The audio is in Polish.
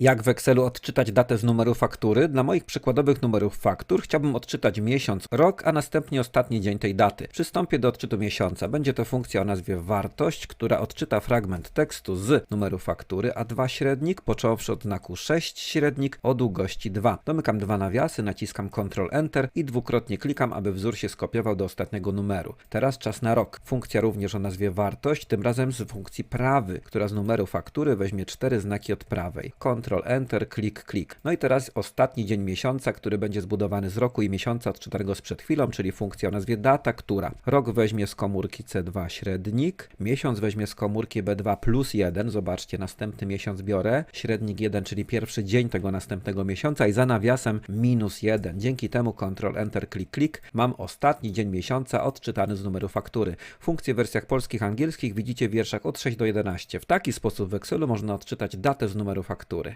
Jak w Excelu odczytać datę z numeru faktury? Dla moich przykładowych numerów faktur chciałbym odczytać miesiąc, rok, a następnie ostatni dzień tej daty. Przystąpię do odczytu miesiąca. Będzie to funkcja o nazwie wartość, która odczyta fragment tekstu z numeru faktury, a 2 średnik, począwszy od znaku 6 średnik o długości 2. Domykam dwa nawiasy, naciskam Ctrl Enter i dwukrotnie klikam, aby wzór się skopiował do ostatniego numeru. Teraz czas na rok. Funkcja również o nazwie wartość, tym razem z funkcji prawy, która z numeru faktury weźmie cztery znaki od prawej. Ctrl Enter, klik, klik. No i teraz ostatni dzień miesiąca, który będzie zbudowany z roku i miesiąca odczytanego sprzed chwilą, czyli funkcja o nazwie data, która rok weźmie z komórki C2 średnik, miesiąc weźmie z komórki B2 plus 1, zobaczcie, następny miesiąc biorę, średnik 1, czyli pierwszy dzień tego następnego miesiąca i za nawiasem minus 1. Dzięki temu Ctrl Enter, klik, klik mam ostatni dzień miesiąca odczytany z numeru faktury. Funkcje w wersjach polskich, angielskich widzicie w wierszach od 6 do 11. W taki sposób w Excelu można odczytać datę z numeru faktury.